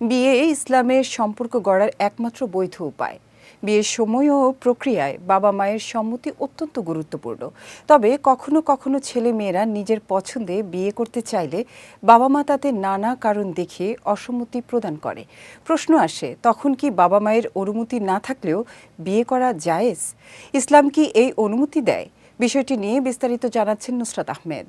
বিয়ে ইসলামের সম্পর্ক গড়ার একমাত্র বৈধ উপায়। বিয়ের সময় ও প্রক্রিয়ায় বাবা মায়ের সম্মতি অত্যন্ত গুরুত্বপূর্ণ। তবে কখনো কখনো ছেলে মেয়েরা নিজের পছন্দে বিয়ে করতে চাইলে বাবা মা তাতে নানা কারণ দেখিয়ে অসম্মতি প্রদান করে। প্রশ্ন আসে, তখন কি বাবা মায়ের অনুমতি না থাকলেও বিয়ে করা জায়েজ? ইসলাম কি এই অনুমতি দেয়? বিষয়টি নিয়ে বিস্তারিত জানাচ্ছেন নুসরাত আহমেদ।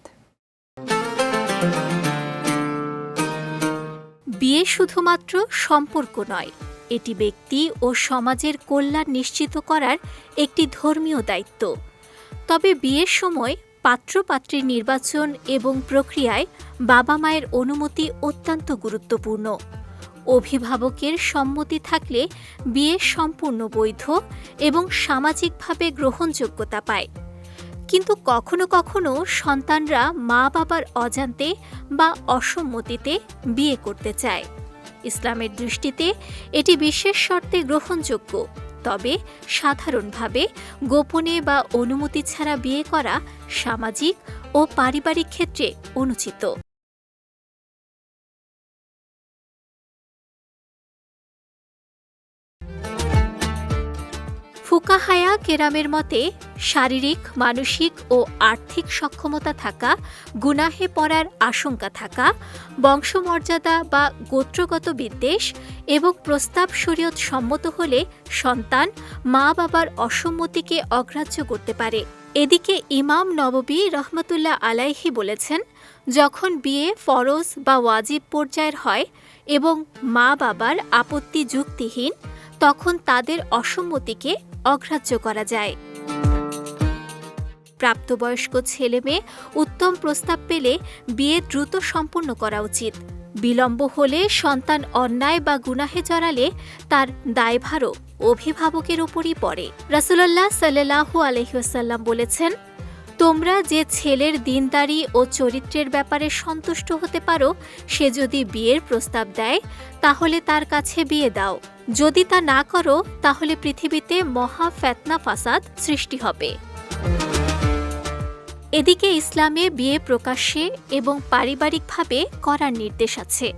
বিয়ে শুধুমাত্র সম্পর্ক নয়, এটি ব্যক্তি ও সমাজের কল্যাণ নিশ্চিত করার একটি ধর্মীয় দায়িত্ব। তবে বিয়ের সময় পাত্রপাত্রীর নির্বাচন এবং প্রক্রিয়ায় বাবা মায়ের অনুমতি অত্যন্ত গুরুত্বপূর্ণ। অভিভাবকের সম্মতি থাকলে বিয়ে সম্পূর্ণ বৈধ এবং সামাজিকভাবে গ্রহণযোগ্যতা পায়। কিন্তু কখনো কখনো সন্তানরা মা বাবার অজান্তে বা অসম্মতিতে বিয়ে করতে চায়। ইসলামের দৃষ্টিতে এটি বিশেষ শর্তে গ্রহণযোগ্য, তবে সাধারণভাবে গোপনে বা অনুমতি ছাড়া বিয়ে করা সামাজিক ও পারিবারিক ক্ষেত্রে অনুচিত। ফুকাহায়া কেরামের মতে, শারীরিক, মানসিক ও আর্থিক সক্ষমতা থাকা, গুনাহে পড়ার আশঙ্কা থাকা, বংশমর্যাদা বা গোত্রগত বিদ্বেষ এবং প্রস্তাব শরীয়ত সম্মত হলে সন্তান মা বাবার অসম্মতিকে অগ্রাহ্য করতে পারে। এদিকে ইমাম নববী রহমতুল্লাহ আলাইহি বলেছেন, যখন বিয়ে ফরজ বা ওয়াজিব পর্যায়ের হয় এবং মা বাবার আপত্তি যুক্তিহীন, তখন তাদের অসম্মতিকে অগ্রাহ্য করা যায়। প্রাপ্তবয়স্ক ছেলে মেয়ে উত্তম প্রস্তাব পেলে বিয়ে দ্রুত সম্পন্ন করা উচিত। বিলম্ব হলে সন্তান অন্যায় বা গুনাহে জড়ালে তার দায়ভারও অভিভাবকের ওপরই পড়ে। রাসুলাল্লাহ সাল্লাহু আলহিউসাল্লাম বলেছেন তোমরা যে ছেলের দিনদারি ও চরিত্রের ব্যাপারে সন্তুষ্ট হতে পারো, সে যদি বিয়ের প্রস্তাব দেয়, তাহলে তার কাছে বিয়ে দাও। যদি তা না করো, তাহলে পৃথিবীতে মহা ফেতনা ফাসাদ সৃষ্টি হবে। এদিকে ইসলামে বিয়ে প্রকাশ্যে এবং পারিবারিকভাবে করার নির্দেশ আছে।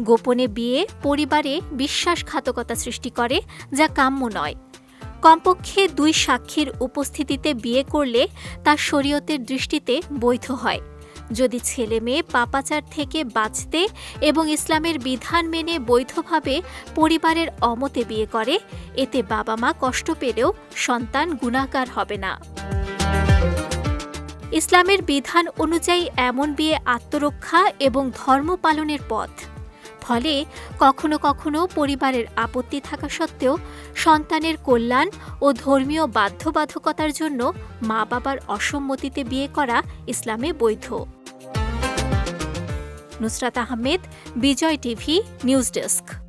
গোপনে বিয়ে পরিবারে বিশ্বাসঘাতকতা সৃষ্টি করে, যা কাম্য নয়। কমপক্ষে দুই সাক্ষীর উপস্থিতিতে বিয়ে করলে তা শরীয়তের দৃষ্টিতে বৈধ হয়। যদি ছেলে মেয়ে পাপাচার থেকে বাঁচতে এবং ইসলামের বিধান মেনে বৈধভাবে পরিবারের অমতে বিয়ে করে, এতে বাবা মা কষ্ট পেলেও সন্তান গুণাকার হবে না। ইসলামের বিধান অনুযায়ী এমন বিয়ে আত্মরক্ষা এবং ধর্ম পালনের পথ। ফলে কখনো কখনো পরিবারের আপত্তি থাকা সত্ত্বেও সন্তানের কল্যাণ ও ধর্মীয় বাধ্যবাধকতার জন্য মা বাবার অসম্মতিতে বিয়ে করা ইসলামে বৈধ। Nusrat Ahmed, Bijoy TV, news desk.